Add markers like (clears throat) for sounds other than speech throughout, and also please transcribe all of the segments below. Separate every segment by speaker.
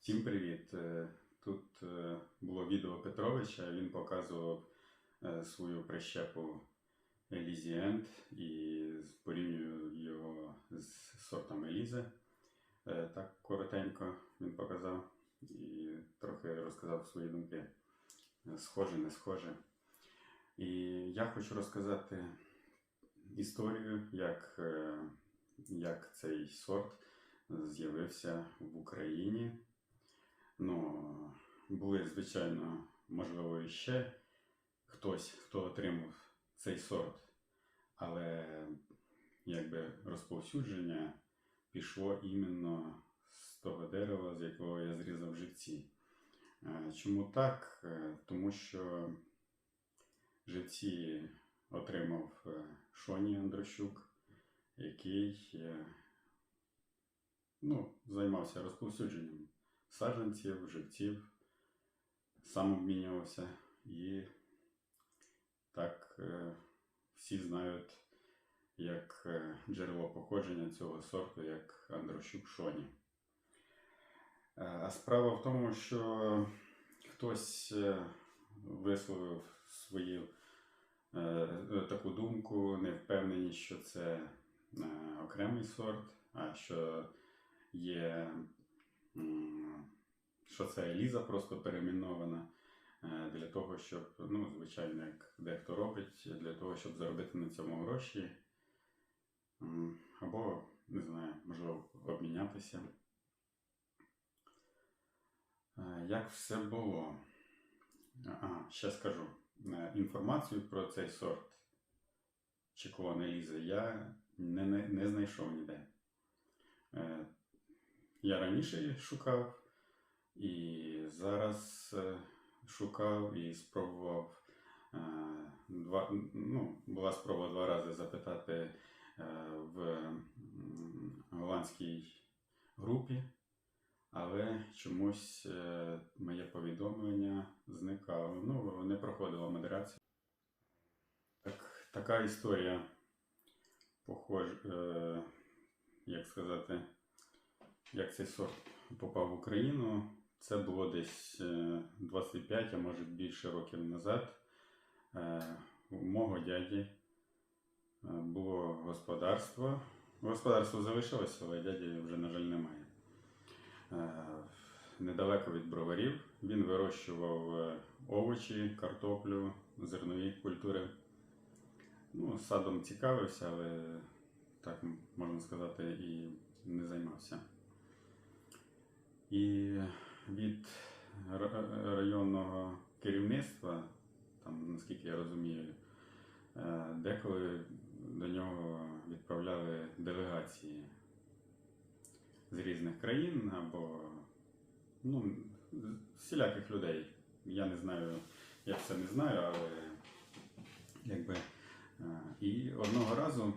Speaker 1: Всім привіт! Е, Тут е, було відео Петровича, він показував е, свою прищепу Елізіент і порівнює його з сортом Елізи. Е, Так коротенько він показав і трохи розказав свої думки. Схоже, не схоже. І я хочу розказати історію, як, як цей сорт з'явився в Україні. Ну, були, звичайно, можливо, ще хтось, хто отримав цей сорт, але якби розповсюдження пішло іменно з того дерева, з якого я зрізав живці. Е, Чому так? Е, Тому що живці отримав е, Шоні Андрощук, який ну, займався розповсюдженням саджанців, живців, сам обмінювався і так е, всі знають як е, джерело походження цього сорту, як Андрощук Шоні. Е, А справа в тому, що хтось висловив свою таку думку, не впевнені, що це окремий сорт, а що є, що це Еліза просто перейменована е, для того, щоб, ну, звичайно, як дехто робить, для того, щоб заробити на цьому гроші. Або, не знаю, можливо, обмінятися. Е, Як все було? Ага, ще скажу. Е, Інформацію про цей сорт чи клон Елізи я не, не, не знайшов ніде. Я раніше шукав і зараз е, шукав і спробував е, два, ну, була спроба два рази запитати е, в голландській групі, але чомусь моє повідомлення зникало. Ну, не проходила модерацію. Так, така історія похож, як сказати, як цей сорт попав в Україну. Це було десь е, 25, а може більше років назад. Е, У мого дяді е, було господарство. Господарство залишилося, але дяді вже, на жаль, немає. Е, Недалеко від броварів він вирощував е, овочі, картоплю, зернові культури. Ну, садом цікавився, але так можна сказати, і не займався. І від районного керівництва, там, наскільки я розумію, е, деколи до нього відправляли делегації з різних країн або ну, з всіляких людей. Я не знаю, я це не знаю, але якби. е, І одного разу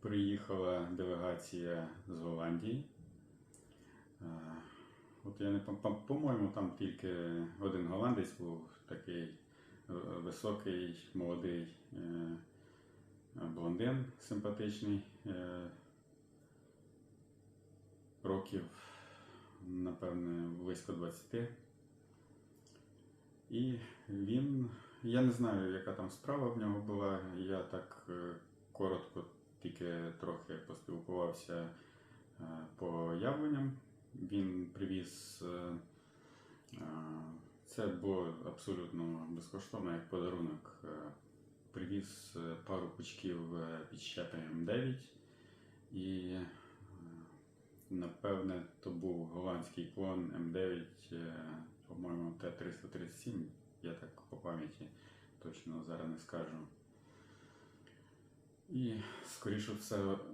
Speaker 1: приїхала делегація з Голландії. От я не по-моєму, там тільки один голландець був такий е, високий, молодий е, блондин, симпатичний. е, Років, напевне, близько 20. І він, я не знаю, яка там справа в нього була. Я так коротко тільки трохи поспілкувався по явленням. Він привіз, е, е, це було абсолютно безкоштовно, як подарунок. е, Привіз пару пучків підщепи М9 і напевне то був голландський клон М9, е, по-моєму, Т-337, я так по пам'яті точно зараз не скажу. І, скоріше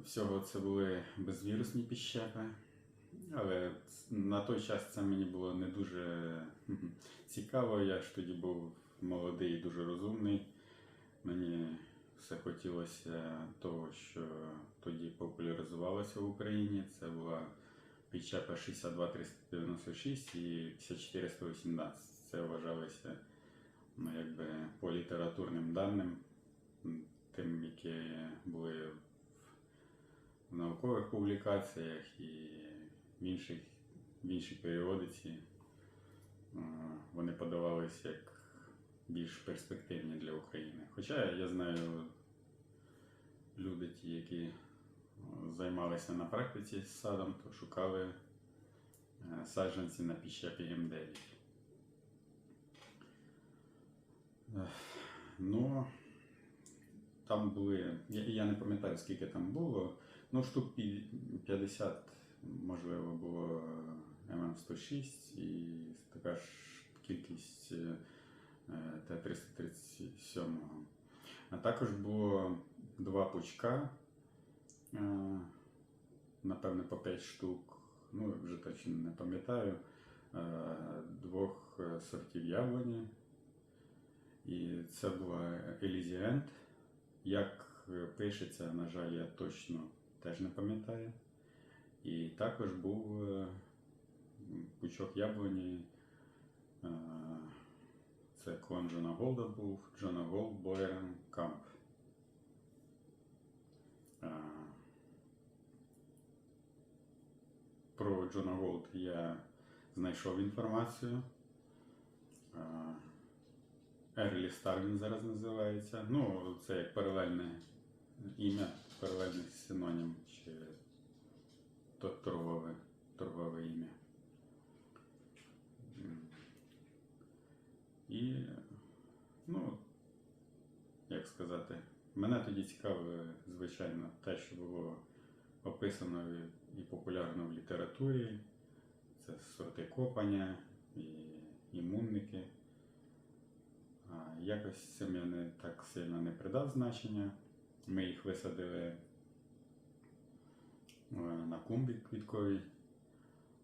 Speaker 1: всього, це були безвірусні підщепи. Але на той час це мені було не дуже цікаво. Я ж тоді був молодий і дуже розумний. Мені все хотілося того, що тоді популяризувалося в Україні. Це була підчепа 62396 і 54118. Це вважалося ну, якби, по літературним даним, тим, які були в наукових публікаціях і в інших в іншій періодиці е, вони подавалися як більш перспективні для України. Хоча я знаю люди, ті, які е, займалися на практиці з садом, то шукали е, саджанці на піщепі М9. Ну, там були, я, я не пам'ятаю, скільки там було, ну, штук 50, можливо, було ММ106 і така ж кількість е, е, Т-337. А також було два пучка, е, напевне, по 5 штук, ну, вже точно не пам'ятаю, е, двох е, сортів яблуні. І це була Елізіент. Як е, пишеться, на жаль, я точно теж не пам'ятаю. І також був е, пучок яблуні. е, Це клон Джона Голда був, Джона Голд Бойрен Камп. Е, Про Джона Голд я знайшов інформацію. Е, Early він зараз називається. Ну, це як паралельне ім'я, паралельний синонім чи то- торгове, торгове ім'я. І, ну, як сказати, мене тоді цікавило, звичайно, те, що було описано і- популярно в літературі. Це сорти копання і імунники. Якось цим я не так сильно не придав значення. Ми їх висадили на клумбі квітковій,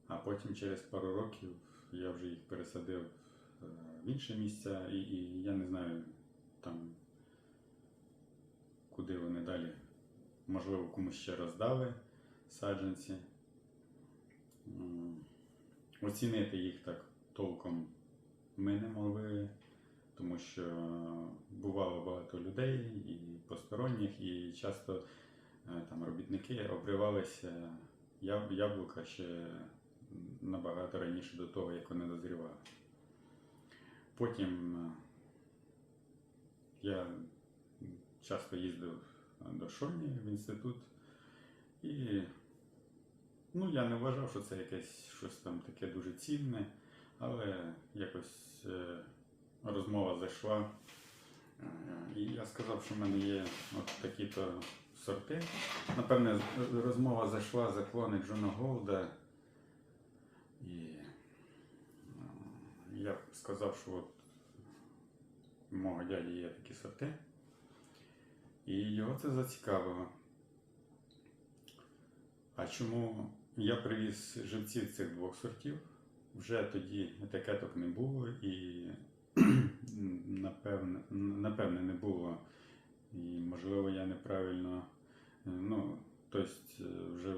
Speaker 1: а потім через пару років я вже їх пересадив е, в інше місце, і, і я не знаю там, куди вони далі. Можливо, комусь ще роздали саджанці. Оцінити їх так толком ми не могли тому що бувало багато людей і посторонніх, і часто е, там робітники обривалися яблука ще набагато раніше до того, як вони дозрівали. Потім е, я часто їздив до Шольні в інститут, і ну, я не вважав, що це якесь щось там таке дуже цінне, але якось е, розмова зайшла. Е, І я сказав, що в мене є от такі-то сорти. Напевне, розмова зайшла за клони Джона Голда. І е, я сказав, що от у мого дяді є такі сорти. І його це зацікавило. А чому я привіз живців цих двох сортів? Вже тоді етикеток не було і (clears throat) напевне, напевне не було. І можливо я неправильно, ну, тобто е, вже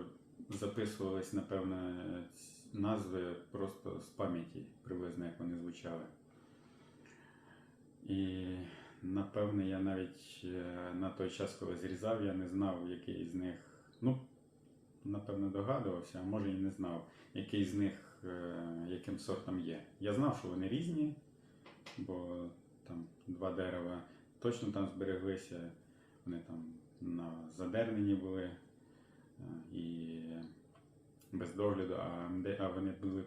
Speaker 1: записувались, напевне, ць- назви просто з пам'яті, приблизно як вони звучали. І напевне я навіть е, на той час, коли зрізав, я не знав, який з них, ну, напевне, догадувався, а може і не знав, який з них е, яким сортом є. Я знав, що вони різні, бо там два дерева точно там збереглися, вони там задернені були е, і без догляду, а, вони були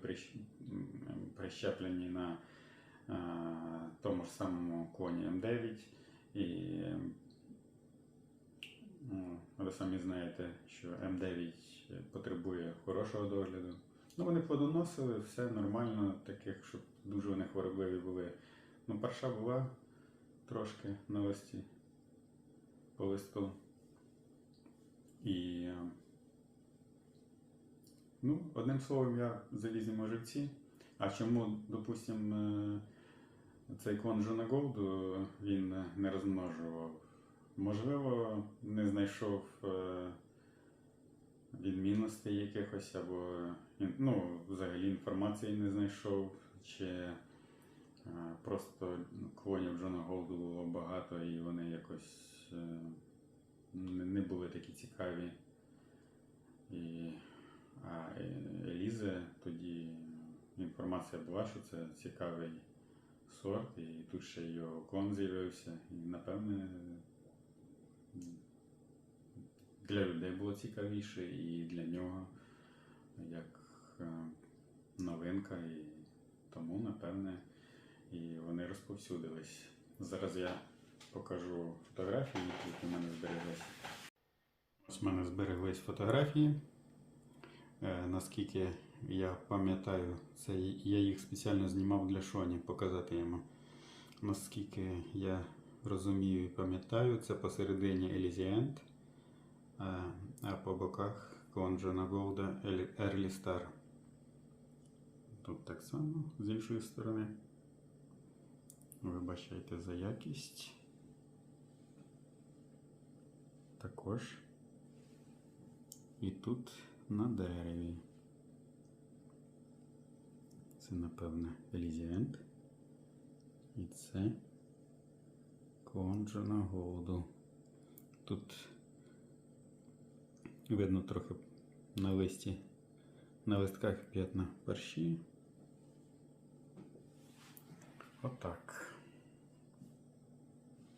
Speaker 1: прищеплені на е, тому ж самому клоні М9. І ну, ви самі знаєте, що М9 потребує хорошого догляду. Ну, вони плодоносили, все нормально, таких, щоб дуже вони хворобливі були. Ну, парша була трошки на листі по. І, е, ну, одним словом, я залізному живці. А чому, допустимо, цей клон Джона Голду він не розмножував? Можливо, не знайшов е, відмінностей якихось, або ну, взагалі інформації не знайшов, чи е, просто клонів Джона Голду було багато і вони якось е, не не були такі цікаві. І, а е, Еліза Елізи, тоді інформація була, що це цікавий сорт, і тут ще його клон з'явився. І напевне для людей було цікавіше, і для нього як е, новинка, і тому, напевне, і вони розповсюдились. Зараз я покажу фотографії, які в мене збереглись. Ось в мене збереглись фотографії. Е, наскільки я пам'ятаю, це я їх спеціально знімав для Шоні, показати йому. Наскільки я розумію і пам'ятаю, це посередині Елізієнт, а по боках Конджана Голда Early Star. Тут так само з іншої сторони. Вибачайте за якість. Також. І тут на дереві. Це, напевне, Елізієнт. І це Конджана Голду. Тут видно трохи на листі, на листках п'ятна перші. Отак.